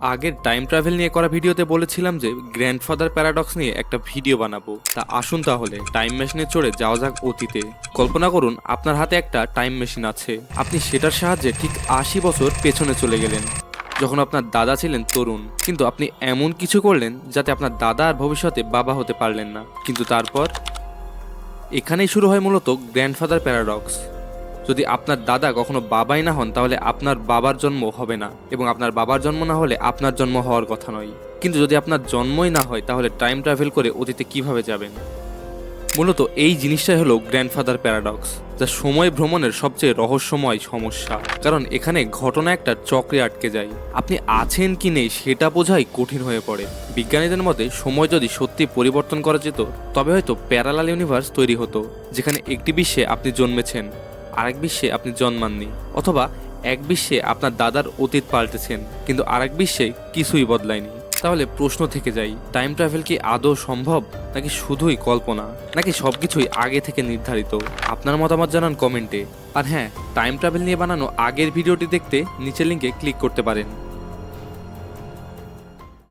আগের time travel নিয়ে করা ভিডিওতে বলেছিলাম যে গ্র্যান্ডফাদার প্যারাডক্স নিয়ে একটা ভিডিও বানাবো। তা আসুন তাহলে টাইম মেশিনে চড়ে যাওয়া যাক অতীতে। কল্পনা করুন, আপনার হাতে একটা টাইম মেশিন আছে। আপনি সেটার সাহায্যে ঠিক আশি বছর পেছনে চলে গেলেন। যখন আপনার দাদা ছিলেন তরুণ, কিন্তু আপনি এমন কিছু করলেন যাতে আপনার দাদা আর ভবিষ্যতে বাবা হতে পারলেন না। কিন্তু তারপর, এখানেই শুরু হয় মূলত গ্র্যান্ডফাদার প্যারাডক্স যদি আপনার দাদা কখনো বাবাই না হন, তাহলে আপনার বাবার জন্ম হবে না এবং আপনার বাবার জন্ম না হলে আপনার জন্ম হওয়ার কথা নয়। কিন্তু যদি আপনার জন্মই না হয়, তাহলে টাইম ট্রাভেল করে অতীতে কীভাবে যাবেন? মূলত এই জিনিসটাই হলো গ্র্যান্ডফাদার প্যারাডক্স যা সময় ভ্রমণের সবচেয়ে রহস্যময় সমস্যা। কারণ এখানে ঘটনা একটা চক্রে আটকে যায়। আপনি আছেন কি নেই সেটা বোঝাই কঠিন হয়ে পড়ে। বিজ্ঞানীদের মতে, সময় যদি সত্যি পরিবর্তন করা যেত, তবে হয়তো প্যারালাল ইউনিভার্স তৈরি হতো, যেখানে একটি বিশ্বে আপনি জন্মেছেন। আরেক বিশ্বে আপনি জন্মাননি, অথবা এক বিশ্বে আপনার দাদার অতীত পাল্টেছেন, কিন্তু আরেক বিশ্বে কিছুই বদলায়নি। তাহলে প্রশ্ন থেকে যাই টাইম ট্রাভেল কি আদৌ সম্ভব, নাকি শুধুই কল্পনা, নাকি সব কিছুই আগে থেকে নির্ধারিত? আপনার মতামত জানান কমেন্টে আর হ্যাঁ টাইম ট্রাভেল নিয়ে বানানো আগের ভিডিওটি দেখতে নিচের লিঙ্কে ক্লিক করতে পারেন।